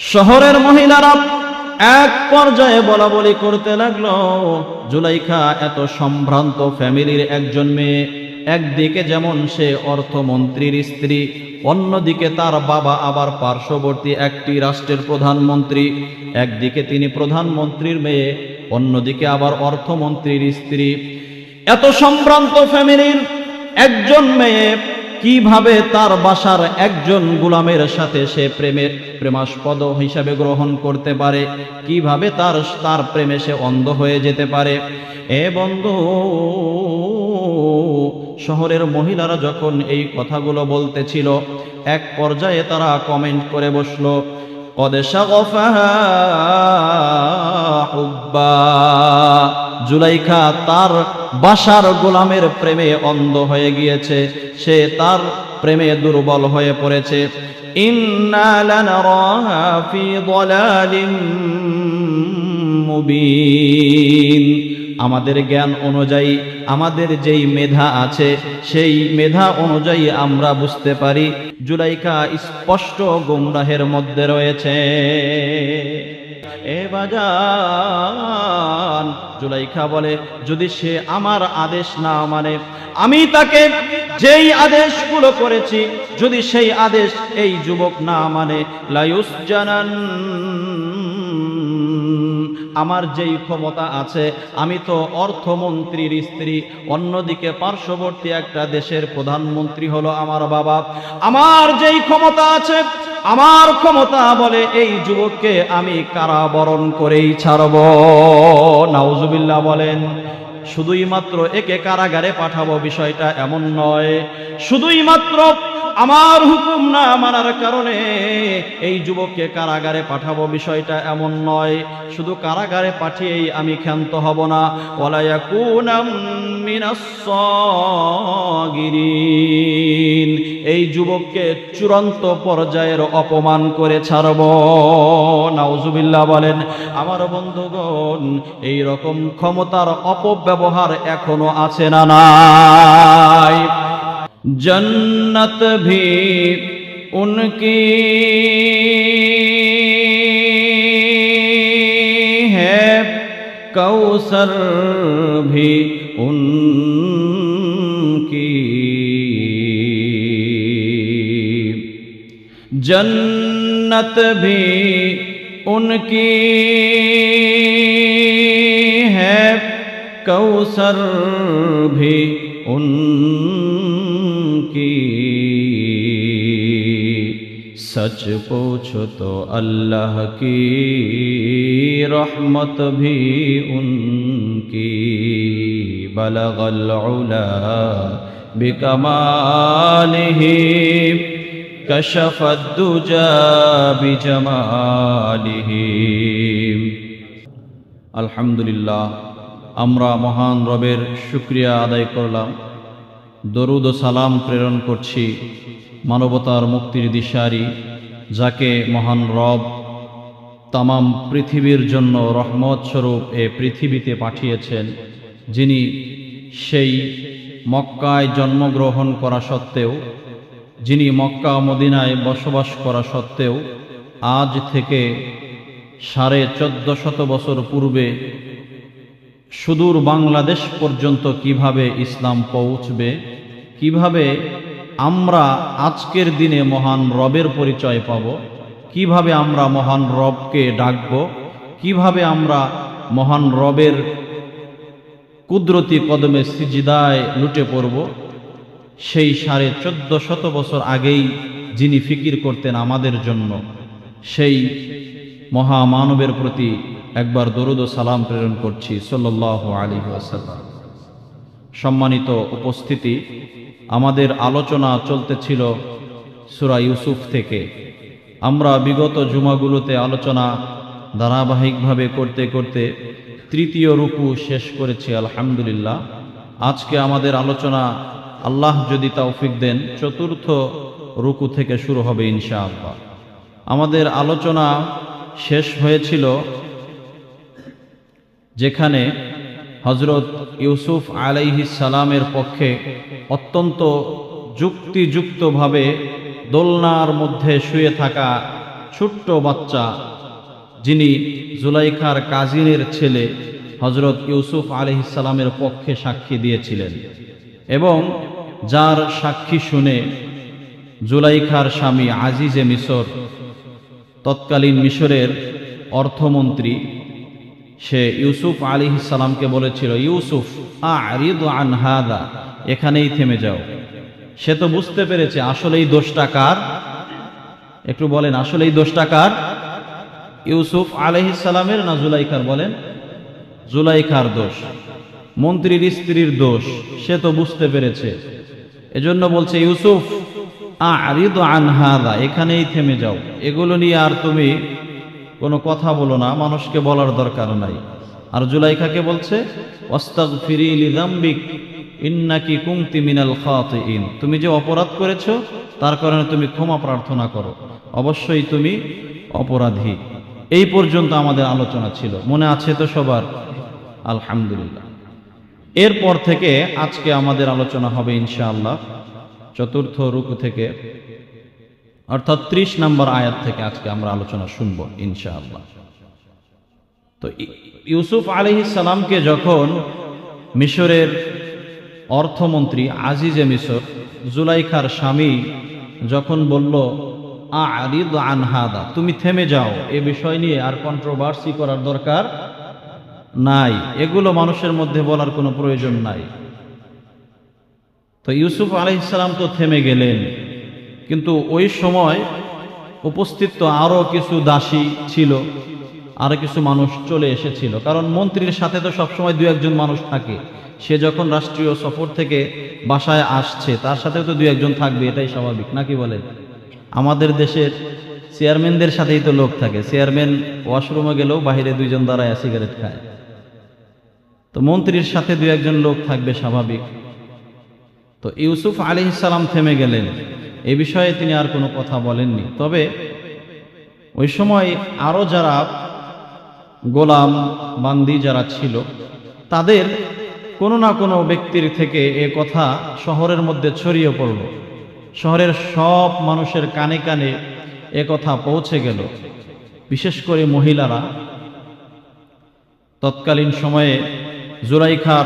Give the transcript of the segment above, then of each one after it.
শহরের মহিলারা এক পর্যায়ে বলা বলি করতে লাগল, জুলাইখা, এত সম্ভ্রান্ত ফ্যামিলির একজন মেয়ে, একদিকে যেমন সে অর্থমন্ত্রীর স্ত্রী, অন্যদিকে তার বাবা আবার পার্শ্ববর্তী একটি রাষ্ট্রের প্রধানমন্ত্রী, একদিকে তিনি প্রধানমন্ত্রীর মেয়ে, অন্যদিকে আবার অর্থমন্ত্রীর স্ত্রী। এত সম্ভ্রান্ত ফ্যামিলির একজন মেয়ে, কীভাবে তার বাসার একজন গুলামের সাথে সে প্রেমের প্রেমাস্পদ হিসাবে গ্রহণ করতে পারে। কীভাবে তার তার প্রেমে সে অন্ধ হয়ে যেতে পারে? এ বন্ধ, শহরের মহিলারা যখন এই কথাগুলো বলতেছিল, এক পর্যায়ে তারা কমেন্ট করে বসল জুলাইখা তার বাসার গোলামের প্রেমে অন্ধ হয়ে গিয়েছে। সে তার প্রেমে দুর্বল হয়ে পড়েছে। আমাদের জ্ঞান অনুযায়ী, আমাদের যেই মেধা আছে, সেই মেধা অনুযায়ী আমরা বুঝতে পারি। জুলাইকা স্পষ্ট গুমরাহের মধ্যে রয়েছে। এ বাজান জুলাইখা বলে, যদি সে আমার আদেশ না মানে আমি তাকে যেই আদেশগুলো করেছি, যদি সেই আদেশ এই যুবক না মানে লায়ুস জানান আমার যেই ক্ষমতা আছে, আমি তো অর্থমন্ত্রীর স্ত্রী। অন্যদিকে পার্শ্ববর্তী একটা দেশের প্রধানমন্ত্রী হলো আমার বাবা। আমার যেই ক্ষমতা আছে আমার ক্ষমতা বলে এই যুবককে আমি কারাবরণ করেই ছাড়ব। নাউজুবিল্লাহ বলেন, শুধুই মাত্র একে কারাগারে পাঠাবো বিষয়টা এমন নয়। শুধুই মাত্র আমার হুকুম না মানার কারণে এই যুবককে কারাগারে পাঠাবো। বিষয়টা এমন নয়। শুধু কারাগারে পাঠিয়েই আমি ক্ষান্ত হব না। এই যুবককে চূড়ান্ত পর্যায়ের অপমান করে ছাড়ব। নাউজুবিল্লাহ বলেন, আমার বন্ধুগণ, এই রকম ক্ষমতার অপব্যবহার এখনও আছে না নাই? जन्नत भी उनकी है कौसर भी उनकी। जन्नत भी उनकी है कौसर भी उनकी। सच पूछो तो अल्लाह की रहमत भी उनकी बलगल उला बिकमालिह कशफ الدجى بجماله আলহামদুলিল্লাহ আমরা মহান রবের শুক্রিয়া আদায় করলাম দরুদ ও সালাম প্রেরণ করছি মানবতার মুক্তির দিশারি, যাকে মহান রব তামাম পৃথিবীর জন্য রহমত স্বরূপ এ পৃথিবীতে পাঠিয়েছেন, যিনি সেই মক্কায় জন্মগ্রহণ করা সত্ত্বেও, যিনি মক্কা মদিনায় বসবাস করা সত্ত্বেও, আজ থেকে সাড়ে চোদ্দ শত বছর পূর্বে সুদূর বাংলাদেশ পর্যন্ত কীভাবে ইসলাম পৌঁছবে, কীভাবে আমরা আজকের দিনে মহান রবের পরিচয় পাব। কীভাবে আমরা মহান রবকে ডাকব? কীভাবে আমরা মহান রবের কুদরতি কদমে সিজিদায় লুটে পড়ব? সেই সাড়ে চোদ্দ শত বছর আগেই যিনি ফিকির করতেন আমাদের জন্য, সেই মহামানবের প্রতি একবার দরুদ সালাম প্রেরণ করছি। সাল্লাহ আলী ওয়াসাল্লাম। সম্মানিত উপস্থিতি আমাদের আলোচনা চলতেছিল সুরা ইউসুফ থেকে। আমরা বিগত জুমাগুলোতে আলোচনা ধারাবাহিকভাবে করতে করতে তৃতীয় রুকু শেষ করেছি, আলহামদুলিল্লাহ। আজকে আমাদের আলোচনা, আল্লাহ যদি তৌফিক দেন, চতুর্থ রুকু থেকে শুরু হবে ইনশা ইনশাআল্লাহ। আমাদের আলোচনা শেষ হয়েছিল যেখানে হজরত ইউসুফ আলাইহি সালামের পক্ষে অত্যন্ত যুক্তিযুক্তভাবে দোলনার মধ্যে শুয়ে থাকা ছোট্ট বাচ্চা, যিনি জুলাইখার কাজিনের ছেলে হজরত ইউসুফ আলহিসাল্লামের পক্ষে সাক্ষী দিয়েছিলেন এবং যার সাক্ষী শুনে জুলাইখার স্বামী আজিজে মিশর, তৎকালীন মিশরের অর্থমন্ত্রী সে ইউসুফ আলী সালামকে বলেছিল, ইউসুফ, আরিদ আনহাদা এখানেই থেমে যাও। সে তো বুঝতে পেরেছে আসলে এই দোষটা কার? একটু বলেন, আসলেই দোষটা কার? ইউসুফ আলহি সালামের না জুলাইকার বলেন? জুলাইকার দোষ। মন্ত্রীর স্ত্রীর দোষ, সে তো বুঝতে পেরেছে। এজন্য বলছে, ইউসুফ, আরিদ আনহাদা এখানেই থেমে যাও। এগুলো নিয়ে আর তুমি কোনো কথা বলো না, মানুষকে বলার দরকার নাই। আর জুলাইখাকে বলছে? ইন্নাকি মিনাল খাতিইন তুমি যে অপরাধ করেছ, তার কারণে তুমি ক্ষমা প্রার্থনা করো। অবশ্যই তুমি অপরাধী। এই পর্যন্ত আমাদের আলোচনা ছিল। মনে আছে তো সবার? আলহামদুলিল্লাহ। এরপর থেকে আজকে আমাদের আলোচনা হবে ইনশাআল্লাহ। চতুর্থ রুকু থেকে। অর্থাৎ ত্রিশ নম্বর আয়াত থেকে আজকে আমরা আলোচনা শুনব, ইনশাআল্লাহ। তো ইউসুফ সালামকে যখন মিশরের অর্থমন্ত্রী আজিজে মিশর, জুলাইখার স্বামী যখন বলল, আরিদ আনহাদা তুমি থেমে যাও, এ বিষয় নিয়ে আর কন্ট্রোভার্সি করার দরকার নাই, এগুলো মানুষের মধ্যে বলার কোনো প্রয়োজন নাই। তো ইউসুফ আলাইসালাম তো থেমে গেলেন। কিন্তু ওই সময় উপস্থিত তো আরও কিছু দাসী ছিল আরও কিছু মানুষ চলে এসেছিল। কারণ মন্ত্রীর সাথে তো সবসময় দু একজন মানুষ থাকে। সে যখন রাষ্ট্রীয় সফর থেকে বাসায় আসছে, তার সাথেও তো দু একজন থাকবে, এটাই স্বাভাবিক। নাকি বলেন? আমাদের দেশের চেয়ারম্যানদের সাথেই তো লোক থাকে। চেয়ারম্যান ওয়াশরুমে গেলেও বাইরে দুইজন দাঁড়ায় সিগারেট খায়। তো মন্ত্রীর সাথে দু একজন লোক থাকবে, স্বাভাবিক। তো ইউসুফ আলী ইসালাম থেমে গেলেন। এ বিষয়ে তিনি আর কোনো কথা বলেননি। তবে ওই সময় আরও যারা গোলাম, বান্দি যারা ছিল, তাদের কোনো না কোনো ব্যক্তির থেকে এ কথা শহরের মধ্যে ছড়িয়ে পড়ল। শহরের সব মানুষের কানে কানে এ কথা পৌঁছে গেল। বিশেষ করে মহিলারা। তৎকালীন সময়ে জুলাইখার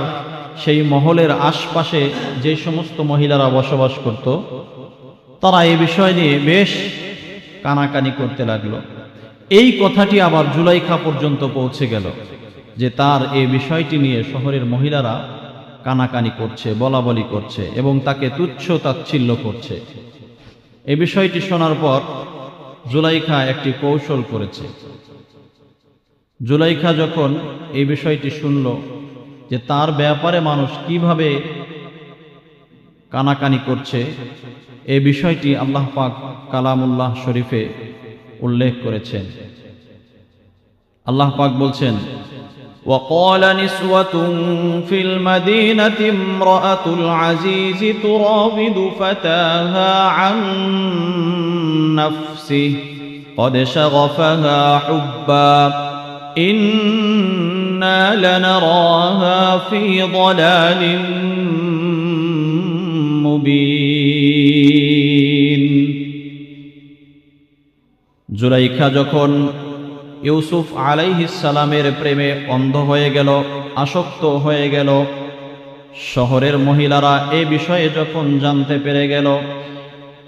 সেই মহলের আশপাশে যে সমস্ত মহিলারা বসবাস করত তারা এই বিষয় নিয়ে বেশ কানাকানি করতে লাগল। এই কথাটি আবার জুলাইখা পর্যন্ত পৌঁছে গেল যে তার এই বিষয়টি নিয়ে শহরের মহিলারা কানাকানি করছে বলা বলি করছে এবং তাকে তুচ্ছ তাচ্ছিল্য করছে। এই বিষয়টি শোনার পর জুলাইখা একটি কৌশল করেছে। জুলাইখা যখন এই বিষয়টি শুনল যে তার ব্যাপারে মানুষ কীভাবে কানাকানি করছে এই বিষয়টি আল্লাহ পাক কালামুল্লাহ শরীফে উল্লেখ করেছেন আল্লাহ পাক বলছেন وقال نسوة في المدينة امرأة العزيز تراود فتاها عن نفسه قد شغفها حبا إنا لنراها في ضلال মুবিন। জুলাইখা যখন ইউসুফ সালামের প্রেমে অন্ধ হয়ে গেল, আসক্ত হয়ে গেল, শহরের মহিলারা এ বিষয়ে যখন জানতে পেরে গেল,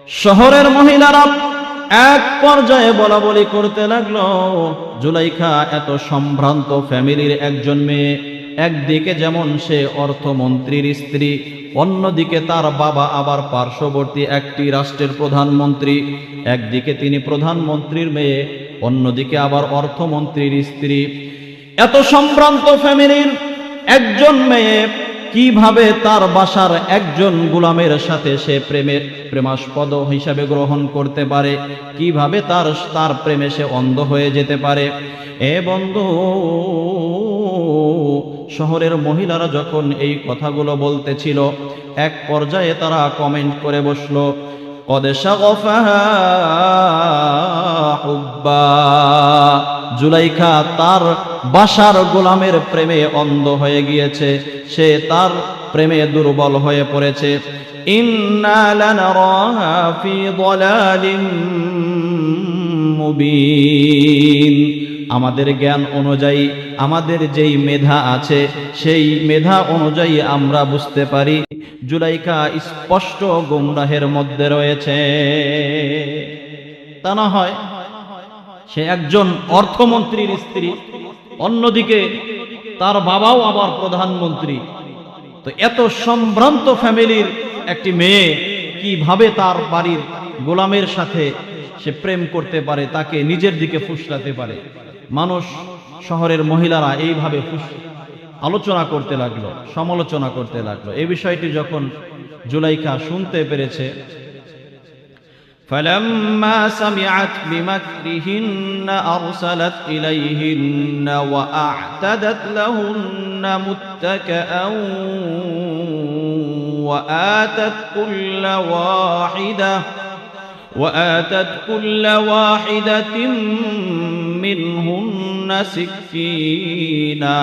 শহরের মহিলারা এক পর্যায়ে বলা বলি করতে লাগল, জুলাইখা এত সম্ভ্রান্ত ফ্যামিলির একজন মেয়ে, একদিকে যেমন সে অর্থমন্ত্রীর স্ত্রী অন্যদিকে তার বাবা আবার পার্শ্ববর্তী একটি রাষ্ট্রের প্রধানমন্ত্রী। একদিকে তিনি প্রধানমন্ত্রীর মেয়ে, অন্যদিকে আবার অর্থমন্ত্রীর স্ত্রী। এত সম্ভ্রান্ত ফ্যামিলির একজন মেয়ে, কীভাবে তার বাসার একজন গুলামের সাথে সে প্রেমের প্রেমাস্পদ হিসাবে গ্রহণ করতে পারে? কীভাবে তার তার প্রেমে সে অন্ধ হয়ে যেতে পারে? এ বন্ধু শহরের মহিলারা যখন এই কথাগুলো বলতেছিল, এক পর্যায়ে তারা কমেন্ট করে বসল জুলাইখা তার বাসার গোলামের প্রেমে অন্ধ হয়ে গিয়েছে, সে তার প্রেমে দুর্বল হয়ে পড়েছে। মুবিন। আমাদের জ্ঞান অনুযায়ী আমাদের যেই মেধা আছে, সেই মেধা অনুযায়ী আমরা বুঝতে পারি। জুলাইকা স্পষ্ট গুমরাহের মধ্যে রয়েছে। তা না হয় সে একজন অর্থমন্ত্রীর স্ত্রী, অন্যদিকে তার বাবাও আবার প্রধানমন্ত্রী। তো এত সম্ভ্রান্ত ফ্যামিলির একটি মেয়ে কীভাবে তার বাড়ির গোলামের সাথে সে প্রেম করতে পারে, তাকে নিজের দিকে ফুসলাতে পারে? মানুষ শহরের মহিলারা এইভাবে ফুস আলোচনা করতে লাগলো সমালোচনা করতে লাগলো এই বিষয়টি যখন জুলাইখা শুনতে পেরেছে فلما سمعت بمكرهن أرسلت إليهن وأعتدت لهن متكئا وآتت كل واحدة وآتت كل واحدة منهن سكينا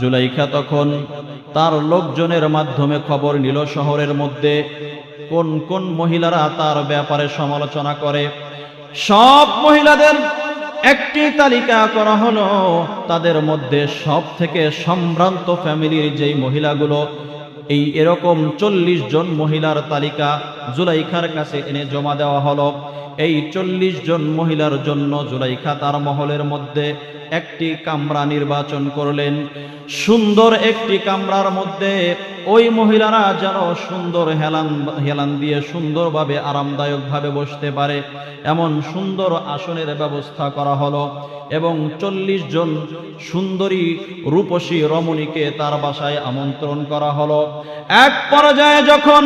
জুলাইখা তখন তার লোকজনের মাধ্যমে খবর নিল শহরের মধ্যে কোন কোন মহিলারা তার ব্যাপারে সমালোচনা করে সব মহিলাদের একটি তালিকা করা হলো তাদের মধ্যে সব থেকে সম্ভ্রান্ত ফ্যামিলির যেই মহিলাগুলো এই এরকম চল্লিশ জন মহিলার তালিকা জুলাইখার কাছে এনে জমা দেওয়া হলো। এই চল্লিশ জন মহিলার জন্য জুলাইখা তার মহলের মধ্যে একটি কামরা নির্বাচন করলেন। সুন্দর একটি কামরার মধ্যে ওই মহিলারা যেন সুন্দর হেলান হেলান দিয়ে সুন্দরভাবে আরামদায়কভাবে বসতে পারে। এমন সুন্দর আসনের ব্যবস্থা করা হলো এবং চল্লিশ জন সুন্দরী রূপসী রমণীকে তার বাসায় আমন্ত্রণ করা হলো। এক পর্যায়ে যখন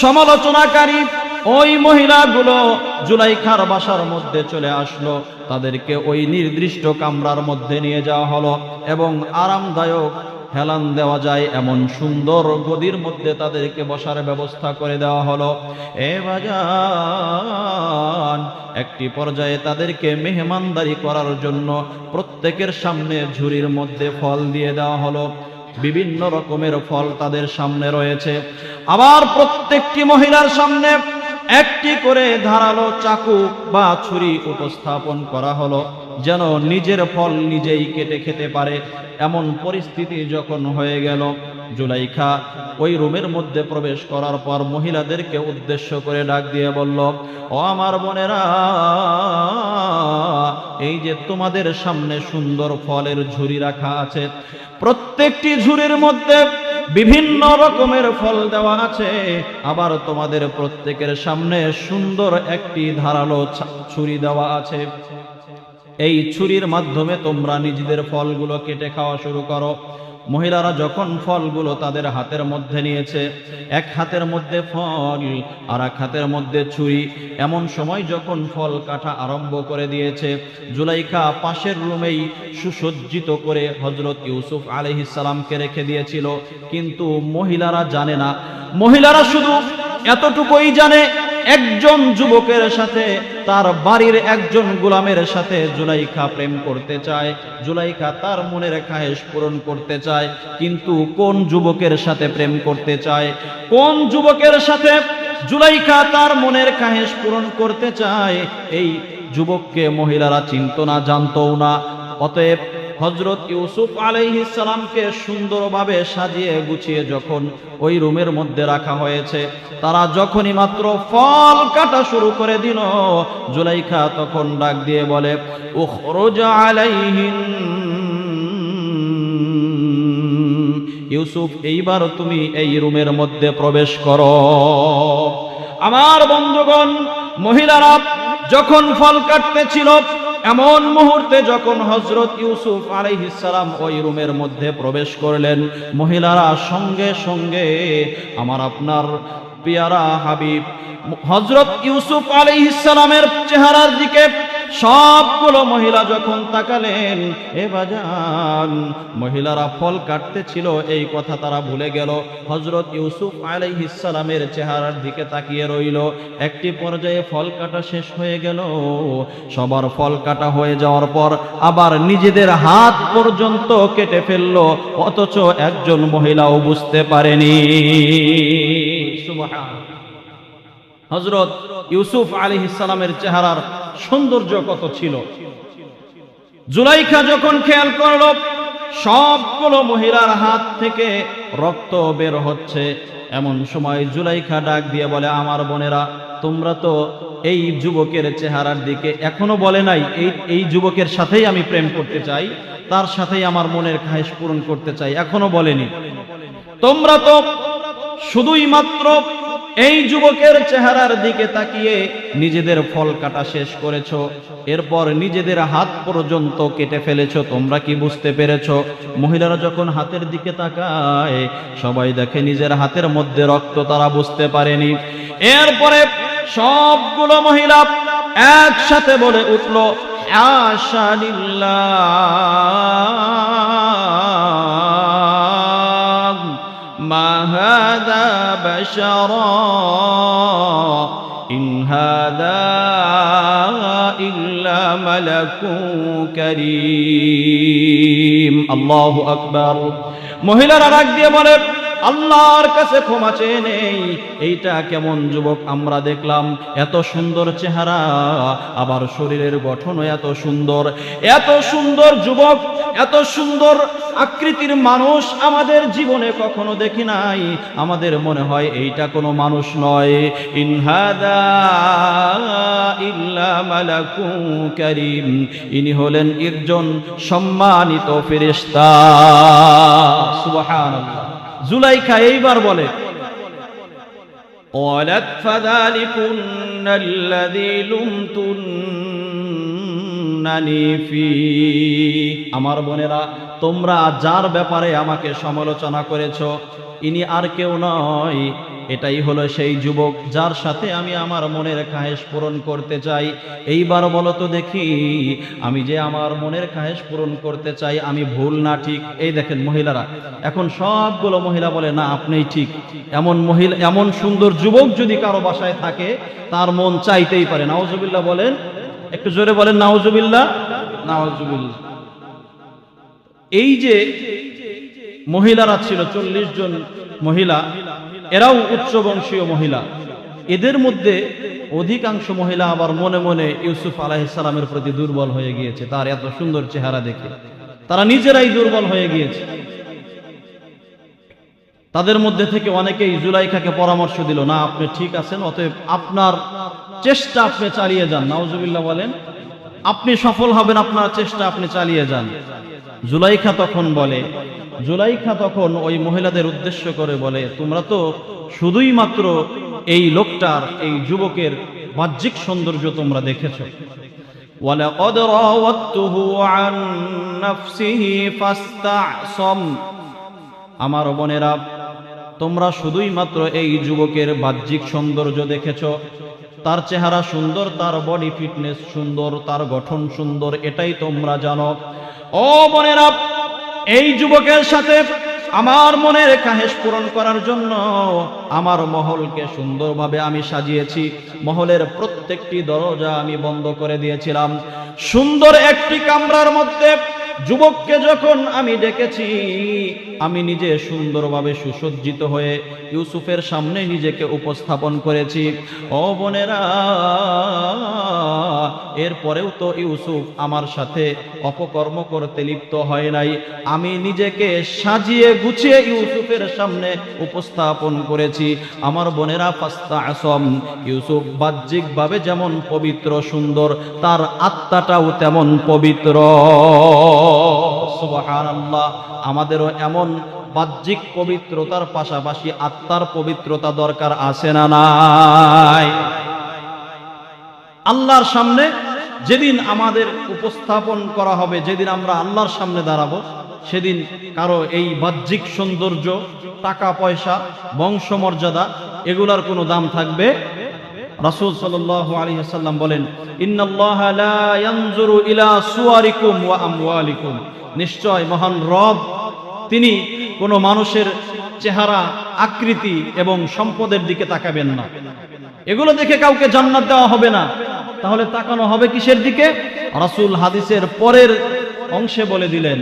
সমালোচনাকারী ওই মহিলাগুলো জুলাইখার বাসার মধ্যে চলে আসলো। তাদেরকে ওই নির্দিষ্ট কামরার মধ্যে নিয়ে যাওয়া হলো এবং আরামদায়ক হেলান দেওয়া যায় এমন সুন্দর গদির মধ্যে তাদেরকে বসার ব্যবস্থা করে দেওয়া হলো। এ বাজান, একটি পর্যায়ে তাদেরকে মেহমানদারি করার জন্য প্রত্যেকের সামনে ঝুড়ির মধ্যে ফল দিয়ে দেওয়া হলো। বিভিন্ন রকমের ফল তাদের সামনে রয়েছে। আবার প্রত্যেকটি মহিলার সামনে একটি করে ধারালো চাকু বা ছুরি উপস্থাপন করা হলো, যেন নিজের ফল নিজেই কেটে খেতে পারে। এমন পরিস্থিতি যখন হয়ে গেল, জুলাইখা ওই রুমের মধ্যে প্রবেশ করার পর মহিলাদেরকে উদ্দেশ্য করে ডাক দিয়ে বলল, ও আমার বোনেরা, এই যে তোমাদের সামনে সুন্দর ফলের ঝুড়ি রাখা আছে, প্রত্যেকটি ঝুড়ির মধ্যে বিভিন্ন রকমের ফল দেওয়া আছে। আবার তোমাদের প্রত্যেকের সামনে সুন্দর একটি ধারালো ছুরি দেওয়া আছে। এই ছুরির মাধ্যমে তোমরা নিজেদের ফলগুলো কেটে খাওয়া শুরু করো। মহিলারা যখন ফলগুলো তাদের হাতের মধ্যে নিয়েছে, এক হাতের মধ্যে ফল আর এক হাতের মধ্যে ছুরি, এমন সময় যখন ফল কাটা আরম্ভ করে দিয়েছে জুলাইখা পাশের রুমেই সুসজ্জিত করে হজরত ইউসুফ আলহিসাল্লামকে রেখে দিয়েছিল। কিন্তু মহিলারা জানে না, মহিলারা শুধু এতটুকুই জানে একজন যুবকের সাথে, তার বাড়ির একজন গোলামের সাথে জুলাইখা প্রেম করতে চায়। জুলাইখা তার মনের খায়েশ পূরণ করতে চায়। কিন্তু কোন যুবকের সাথে প্রেম করতে চায়? কোন যুবকের সাথে জুলাইখা তার মনের খাহেশ পূরণ করতে চায়? এই যুবককে মহিলারা চিনত না, জানতও না। অতএব হজরত ইউসুফ আলাইহিসালামকে সুন্দরভাবে সাজিয়ে গুছিয়ে যখন ওই রুমের মধ্যে রাখা হয়েছে, তারা যখনই মাত্র ফল কাটা শুরু করে দিল, জুলাইখা তখন ডাক দিয়ে বলে, উখরুজ আলাইহিন ইউসুফ, এইবার তুমি এই রুমের মধ্যে প্রবেশ করো। আমার বন্ধুগণ, মহিলারা যখন ফল কাটতেছিল এমন মুহূর্তে যখন হজরত ইউসুফ আলাইহিসালাম ওই রুমের মধ্যে প্রবেশ করলেন, মহিলারা সঙ্গে সঙ্গে, আমার আপনার পিয়ারা হাবিব। হজরত ইউসুফ আলাইহিসালামের চেহারার দিকে সবগুলো মহিলা যখন তাকালেন, এ বাজান, মহিলারা ফল কাটতে ছিল এই কথা তারা ভুলে গেল। হজরত ইউসুফ আলাইহিসালামের চেহারার দিকে তাকিয়ে রইল। একটি পর্যায়ে ফল কাটা শেষ হয়ে গেল। সবার ফল কাটা হয়ে যাওয়ার পর আবার নিজেদের হাত পর্যন্ত কেটে ফেলল, অথচ একজন মহিলাও বুঝতে পারেনি। হজরত ইউসুফ আলী ইসালামের চেহারার সৌন্দর্য কত ছিল? জুলাইখা যখন খেয়াল করল, সবগুলো মহিলার হাত থেকে রক্ত বের হচ্ছে। এমন সময় জুলাইখা ডাক দিয়ে বলে, আমার বোনেরা, তোমরা তো এই যুবকের চেহারার দিকে এখনও বলে নাই, এই এই যুবকের সাথেই আমি প্রেম করতে চাই, তার সাথেই আমার মনের খায়েশ পূরণ করতে চাই, এখনও বলেনি। তোমরা তো শুধুই মাত্র এই যুবকের চেহারার দিকে তাকিয়ে নিজেদের ফল কাটা শেষ করেছ। এরপর নিজেদের হাত পর্যন্ত কেটে ফেলেছো। তোমরা কি বুঝতে পেরেছ? মহিলারা যখন হাতের দিকে তাকায়, সবাই দেখে নিজের হাতের মধ্যে রক্ত তারা বুঝতে পারেনি। এরপরে সবগুলো মহিলা একসাথে বলে উঠল আশালিল্লাহ هذا بشرا إن هذا إلا ملك كريم الله أكبر মহিলারা রাগ দিয়ে বলে আল্লাহর কাছে ক্ষমা চেয়ে নেই। এইটা কেমন যুবক, আমরা দেখলাম এত সুন্দর চেহারা, আবার শরীরের গঠনও এত সুন্দর। এত সুন্দর যুবক, এত সুন্দর আকৃতির মানুষ আমাদের জীবনে কখনো দেখি নাই। আমাদের মনে হয় এইটা কোনো মানুষ নয়। ইনহাদা ইনি হলেন একজন সম্মানিত ফেরেশতা। সুবহানাল্লাহ। জুলাইখা এইবার বলে قالت فذلكن الذي لمتنني فيه আমার বোনেরা তোমরা যার ব্যাপারে আমাকে সমালোচনা করেছো ইনি আর কেউ নয় এটাই হলো সেই যুবক যার সাথে আমি আমার মনের খায়েশ পূরণ করতে চাই। এইবার বলো তো দেখি, আমি যে আমার মনের খায়েশ পূরণ করতে চাই, আমি ভুল না ঠিক? এই দেখেন মহিলারা, এখন সবগুলো মহিলা বলে, না, আপনিই ঠিক। এমন মহিলা, এমন সুন্দর যুবক যদি কারও বাসায় থাকে, তার মন চাইতেই পারে। নাওজুবিল্লাহ বলেন, একটু জোরে বলেন নাওজুবিল্লাহ নাওজুবিল্লাহ এই যে মহিলারা ছিল চল্লিশ জন মহিলা, এরাও উচ্চ বংশীয় মহিলা। এদের মধ্যে অধিকাংশ মহিলা আবার মনে মনে ইউসুফ আলাহিসাল্লামের প্রতি দুর্বল হয়ে গিয়েছে, তার এত সুন্দর চেহারা দেখে। তারা নিজেরাই দুর্বল হয়ে গিয়েছে। তাদের মধ্যে থেকে অনেকেই জুলাইখাকে পরামর্শ দিল, না, আপনি ঠিক আছেন, অতএব আপনার চেষ্টা আপনি চালিয়ে যান। নাউজুবিল্লাহ বলেন আপনি সফল হবেন আপনার চেষ্টা আপনি চালিয়ে যান জুলাইখা তখন বলে জুলাইখা তখন ওই মহিলাদের উদ্দেশ্য করে বলে তোমরা তো শুধুই মাত্র এই লোকটার এই যুবকের বাহ্যিক সৌন্দর্য তোমরা দেখেছো ولقد راودته عن نفسه فاستعصم আমার বোনেরা তোমরা শুধুই মাত্র এই যুবকের বাহ্যিক সৌন্দর্য দেখেছ। তার চেহারা সুন্দর, তার বডি ফিটনেস সুন্দর, তার গঠন সুন্দর, এটাই তোমরা জানো। ও বোনেরা, এই যুবকের সাথে আমার মনের কাহেশ পূরণ করার জন্য আমার মহলকে সুন্দরভাবে আমি সাজিয়েছি। মহলের প্রত্যেকটি দরজা আমি বন্ধ করে দিয়েছিলাম। সুন্দর একটি কামরার মধ্যে যুবককে যখন আমি ডেকেছি, আমি নিজে সুন্দরভাবে সুসজ্জিত হয়ে ইউসুফের সামনে নিজেকে উপস্থাপন করেছি। ও বোনেরা, এরপরেও তো ইউসুফ আমার সাথে অপকর্ম করতে লিপ্ত হয় নাই। আমি নিজেকে সাজিয়ে গুছিয়ে ইউসুফের সামনে উপস্থাপন করেছি। আমার বোনেরা ফাস্তা আসম ইউসুফ বাহ্যিকভাবে যেমন পবিত্র সুন্দর, তার আত্মাটাও তেমন পবিত্র। আমাদেরও এমন বাহ্যিক পবিত্রতার পাশাপাশি আত্মার পবিত্রতা দরকার আছে না নাই? আল্লাহর সামনে যেদিন আমাদের উপস্থাপন করা হবে, যেদিন আমরা আল্লাহর সামনে দাঁড়াবো, সেদিন কারও এই বাহ্যিক সৌন্দর্য টাকা পয়সা বংশমর্যাদা, এগুলার কোনো দাম থাকবে রাসূল সাল্লাল্লাহু আলাইহি ওয়াসাল্লাম বলেন, ইন্নাল্লাহা লা ইয়ানজুরু ইলা সুয়ারিকুম ওয়া আমওয়ালিকুম। নিশ্চয় মহান রব, তিনি কোনো মানুষের চেহারা, আকৃতি এবং সম্পদের দিকে তাকাবেন না। এগুলো দেখে কাউকে জান্নাত দেওয়া হবে না। তাহলে তাকানো হবে কিসের দিকে? রাসূল হাদিসের পরের অংশে বলে দিলেন,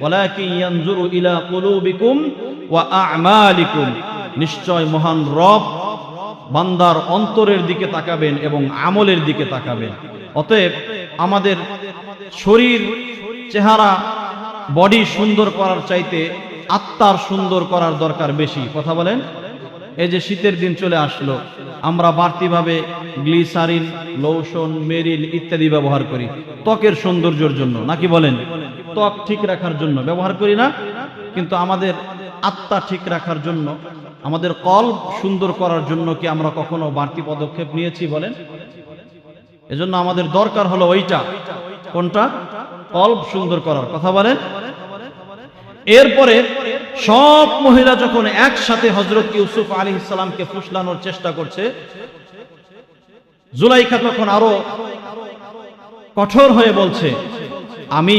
ওয়ালাকিন ইয়ানজুরু ইলা কুলুবিকুম ওয়া আ'মালিকুম। নিশ্চয় মহান রব বান্দার অন্তরের দিকে তাকাবেন এবং আমলের দিকে তাকাবেন। অতএব আমাদের শরীর, চেহারা, বডি সুন্দর করার চাইতে আত্মার সুন্দর করার দরকার বেশি। কথা বলেন? এই যে শীতের দিন চলে আসলো, আমরা বাড়তিভাবে গ্লিসারিন, লোশন, মেরিন ইত্যাদি ব্যবহার করি। ত্বকের সৌন্দর্যের জন্য, নাকি বলেন? ত্বক ঠিক রাখার জন্য ব্যবহার করি না, কিন্তু আমাদের আত্মা ঠিক রাখার জন্য আমাদের কল সুন্দর করার জন্য কি আমরা কখনো বাড়তি পদক্ষেপ নিয়েছি বলেন? এজন্য আমাদের দরকার হলো ওইটা। কোনটা? কল্প সুন্দর করার কথা বলেন। এরপরে সব মহিলা যখন একসাথে হজরত ইউসুফ আলী ইসলামকে ফুসলানোর চেষ্টা করছে, জুলাইখা তখন আরও কঠোর হয়ে বলছে, আমি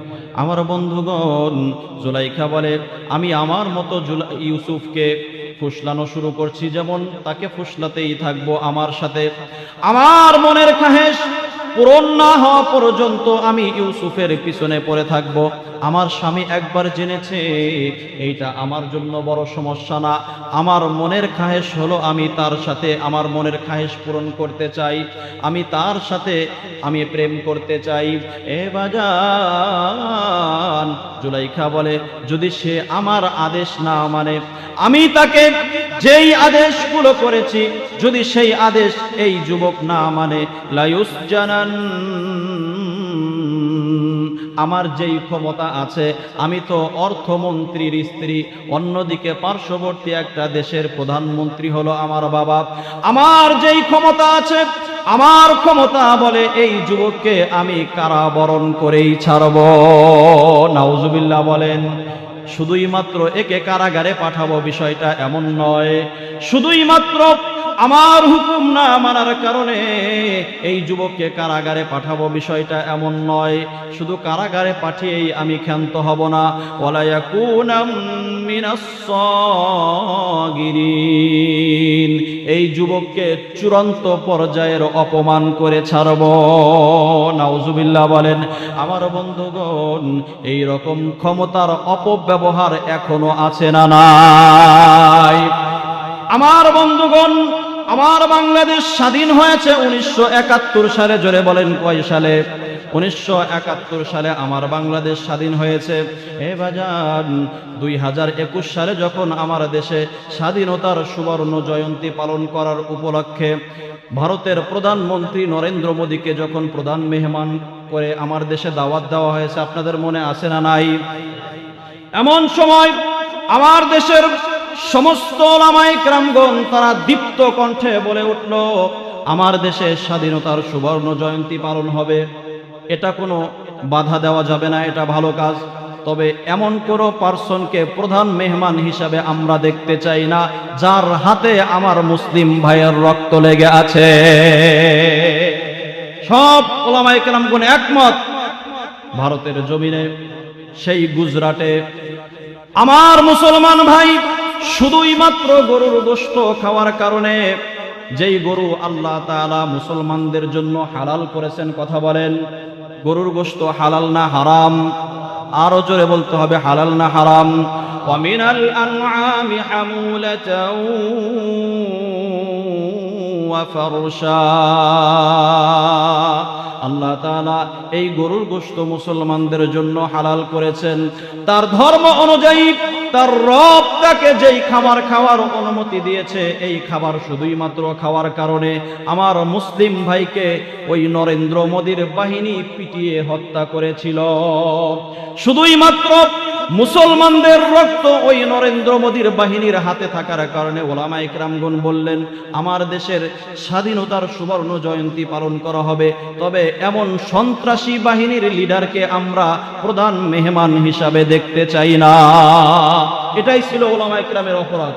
আমার বন্ধুগণ, জুলাইখা বলে, আমি আমার মতো জুলাই ইউসুফকে ফুসলানো শুরু করছি, যেমন তাকে ফুসলাতেই থাকব আমার সাথে। আমার মনের খাহেশ পূরণ না হওয়া পর্যন্ত আমি ইউসুফের পিছনে পড়ে থাকব। আমার স্বামী একবার জেনেছে, এইটা আমার জন্য বড় সমস্যা না। আমার মনের খাহেশ হলো আমি তার সাথে আমার মনের খাহেশ পূরণ করতে চাই। আমি তার সাথে আমি প্রেম করতে চাই। এ বাজান, জুলাইখা বলে, যদি সে আমার আদেশ না মানে আমি তাকে যেই আদেশগুলো করেছি, যদি সেই আদেশ এই যুবক না মানে লায়ুস জানান আমার যেই ক্ষমতা আছে, আমি তো অর্থমন্ত্রীর স্ত্রী, অন্যদিকে পার্শ্ববর্তী একটা দেশের প্রধানমন্ত্রী হলো আমার বাবা। আমার যেই ক্ষমতা আছে, আমার ক্ষমতা বলে এই যুবককে আমি কারাবরণ করেই ছাড়ব। নাউজুবিল্লাহ বলেন শুধুই মাত্র একে কারাগারে পাঠাবো বিষয়টা এমন নয়। শুধুই মাত্র আমার হুকুম না মানার কারণে এই যুবককে কারাগারে পাঠাবো। বিষয়টা এমন নয়। শুধু কারাগারে পাঠিয়েই আমি ক্ষান্ত হব না। এই যুবককে চূড়ান্ত পর্যায়ের অপমান করে ছাড়ব। নাউজুবিল্লাহ বলেন, আমার বন্ধুগণ, এই রকম ক্ষমতার অপব্যবহার এখনও আছে না নাই? আমার বন্ধুগণ আমার বাংলাদেশ স্বাধীন হয়েছে উনিশশো একাত্তর সালে, জোরে বলেন কয় সালে? উনিশশো একাত্তর সালে আমার বাংলাদেশ স্বাধীন হয়েছে। এ বাজান, দুই সালে যখন আমার দেশে স্বাধীনতার সুবর্ণ জয়ন্তী পালন করার উপলক্ষে ভারতের প্রধানমন্ত্রী নরেন্দ্র মোদীকে যখন প্রধান মেহমান করে আমার দেশে দাওয়াত দেওয়া হয়েছে, আপনাদের মনে আছে না নাই? এমন সময় আমার দেশের সমস্ত লামাই ক্রামগণ তারা দীপ্ত কণ্ঠে বলে উঠল, আমার দেশে স্বাধীনতার সুবর্ণ জয়ন্তী পালন হবে। এটা কোনো বাধা দেওয়া যাবে না, এটা ভালো কাজ। তবে এমন কোনো পার্সনকে প্রধান মেহমান হিসাবে আমরা দেখতে চাই না, যার হাতে আমার মুসলিম ভাইয়ের রক্ত লেগে আছে। সব ওলামাই কেরামগুন একমত, ভারতের জমিনে সেই গুজরাটে আমার মুসলমান ভাই শুধুই মাত্র গরুর গোস্ত খাওয়ার কারণে যেই গরু আল্লাহ তাআলা মুসলমানদের জন্য হালাল করেছেন কথা বলেন গরুর গোস্ত হালাল না হারাম আরো জোরে বলতে হবে হালাল না হারাম ومن الأنعام حمولة وفرشا আল্লাহ তাআলা এই গরুর গোস্ত মুসলমানদের জন্য হালাল করেছেন। তার ধর্ম অনুযায়ী তার রব তাকে যেই খাবার খাওয়ার অনুমতি দিয়েছে, এই খাবার শুধুই মাত্র খাওয়ার কারণে আমার মুসলিম ভাইকে ওই নরেন্দ্র মোদীর বাহিনী পিটিয়ে হত্যা করেছিল। শুধুই মাত্র মুসলমানদের রক্ত ওই নরেন্দ্র মোদীর বাহিনীর হাতে থাকার কারণে ওলামা ইকরামগুন বললেন, আমার দেশের স্বাধীনতার সুবর্ণ জয়ন্তী পালন করা হবে। তবে এমন সন্ত্রাসী বাহিনীর লিডারকে আমরা প্রধান মেহমান হিসাবে দেখতে চাই না। এটাই ছিল ওলামা ইকরামের অপরাধ।